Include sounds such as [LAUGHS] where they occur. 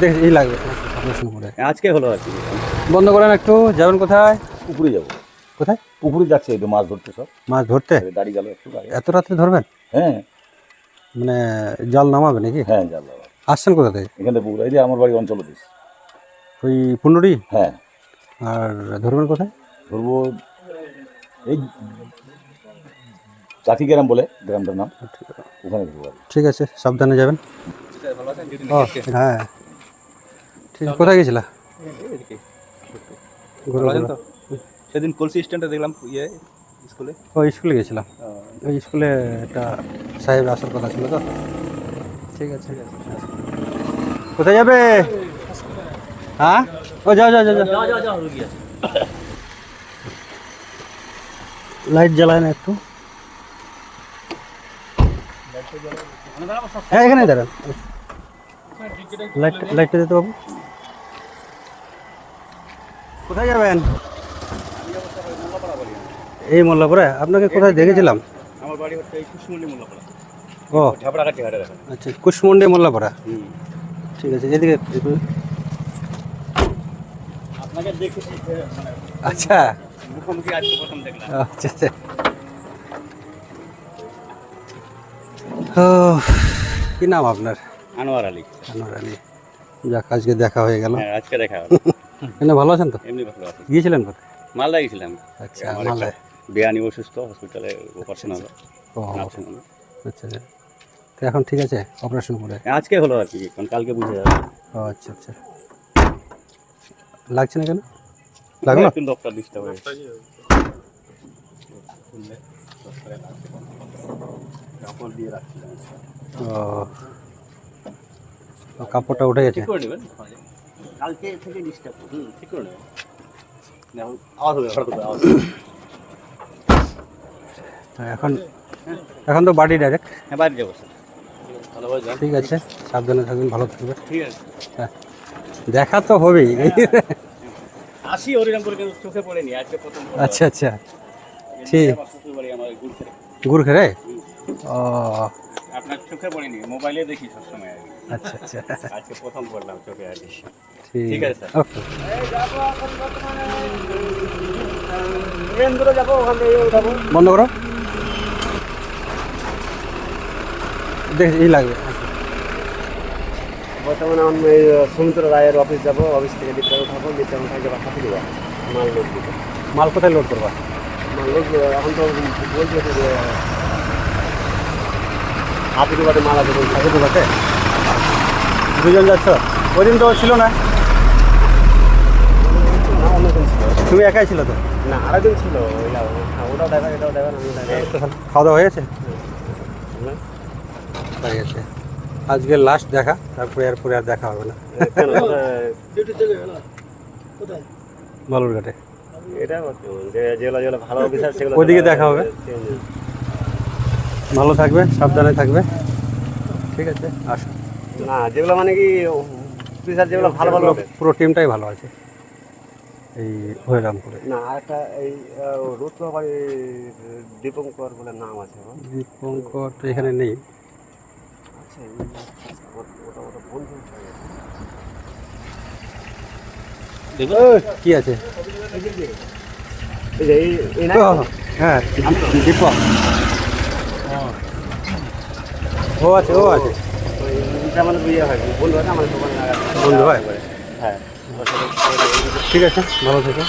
দেখ এই লাগবে। আজকে হলো আর কি। বন্ধ করেন একটু। যাবেন কোথায়? পুকুরে যাব। কোথায়? পুকুরে যাচ্ছে একটু মাছ ধরতে সব। মাছ ধরতে? দাঁড়িয়ে গেল একটু এত রাত্রে ধরবেন? হ্যাঁ। মানে জাল নামাবে নাকি? হ্যাঁ জাল বাবা আসছেন কোথা থেকে? এখানে পুকুর। এই যে আমার বাড়ি অঞ্চল দিস ওই পুনরি হ্যাঁ। আর ধরবেন কোথায়? ধরবো এই চাকি গ্রাম বলে গ্রামটার নাম। ওখানে। ঠিক আছে সাবধানে যাবেন। হ্যাঁ। ঠিক কোথায় গেছিলা। [LAUGHS] সেদিন কলসি স্ট্যান্ডে দেখলাম ইয়ে স্কুলে। ও স্কুলে গেছিলাম। ওই স্কুলে একটা সাহেব আসার কথা ছিল তো। ঠিক আছে। কোথায় যাবে? হ্যাঁ? ও যাও যাও যাও যাও। লাইট জ্বালায় না একটু। হ্যাঁ এখানে দাঁড়ান। লাইট লাইটটা দিতে পাবো কোথায় যাবেন? এই মোল্লাপুরে? আপনাকে কোথায় দেখেছিলাম? আমার বাড়ি হচ্ছে এই কুশমন্ডি মোল্লাপাড়া ও। ঝাপড়াঘাটি হাটে আচ্ছা কুশমন্ডি মোল্লাপাড়া ঠিক আছে এদিকে আপনাকে দেখেছি মানে আচ্ছা। মুখোমুখি আজকে প্রথম দেখলাম। আচ্ছা আচ্ছা। ও, কি নাম আপনার? আনোয়ার আলী। আনোয়ার আলী। যাক আজকে দেখা হয়ে গেল। হ্যাঁ আজকে দেখা হলো। [LAUGHS] এমনি ভালো আছেন তো? এমনি ভালো আছি। গিয়েছিলেন কোথায়? মালদা গেছিলাম আচ্ছা মালদায়। বিয়ানি অসুস্থ হসপিটালে অপারেশন হলো। আচ্ছা আচ্ছা। তো এখন ঠিক আছে অপারেশন করে? আজকে হলো আর কি কারণ কালকে বুঝে যাবে। ও আচ্ছা আচ্ছা। লাগছে না কেন? লাগল একটু ডক্টর ডিস্টার্ব হয়ে রাখছিলাম। ও কাপড়টা উঠে গেছে। করে কালকে থেকে ডিস্টার্ব হুম ঠিক করে দেখো, আওয়াজ হবে হঠাৎ আওয়াজ তো এখন এখন তো বাড়ি ডাইরেক্ট। হ্যাঁ বাড়ি যাব স্যার। ঠিক আছে সাবধানে থাকবেন ভালো থাকবেন। ঠিক আছে। হ্যাঁ দেখা তো হবেই। আসি হরিরাম করে কিন্তু চোখে পড়েনি আজকে প্রথম আচ্ছা আচ্ছা। ঠিক। আমার শ্বশুর ও আপনার চোখে পড়েনি মোবাইলে দেখি সবসময় আচ্ছা আচ্ছা। আজকে প্রথম পড়লাম চোখে আর ঠিক আছে, স্যার। ওকে বন্ধ করো। দেখ এই লাগবে। বর্তমানে আমি এই সমুদ্র রায়ের অফিস যাব অফিস থেকে লিফটে উঠাবো লিফটে উঠাই যাব হাতে দেবো মাল লোড দিতে। মাল কোথায় লোড করবা? মাল লোড এখন তো বলছে হাতে দেবাতে মাল আছে বলছে আগে দুজন যাচ্ছ? ওই দিন তো ছিল না। তুমি একাই ছিল তো? না আরেকদিন ছিল ওটাও দেখা এটাও দেখা খাওয়া দাওয়া হয়েছে হয়ে গেছে। আজকে লাস্ট দেখা তারপরে এরপরে আর দেখা হবে না। বালুরঘাটে। এটা যেগুলো যেগুলো ভালো অফিসার সেগুলো ওইদিকে দেখা হবে। ভালো থাকবে সাবধানে থাকবে। ঠিক আছে আসো। না যেগুলো মানে কি অফিসার যেগুলো ভালো ভালো পুরো টিমটাই ভালো আছে। এই হরিরামপুরে। না আরেকটা এই রুদ্র বাড়ি দীপঙ্কর বলে নাম আছে। দীপঙ্কর তো এখানে নেই। আচ্ছা ওটা- ওটা বন্ধু কি আছে? হ্যাঁ দীপক। ও আছে ও আছে। আমাদের বিয়ে হয় বন্ধু হয় আমাদের দোকানে বন্ধু হয় হ্যাঁ ঠিক আছে ভালো থেকো।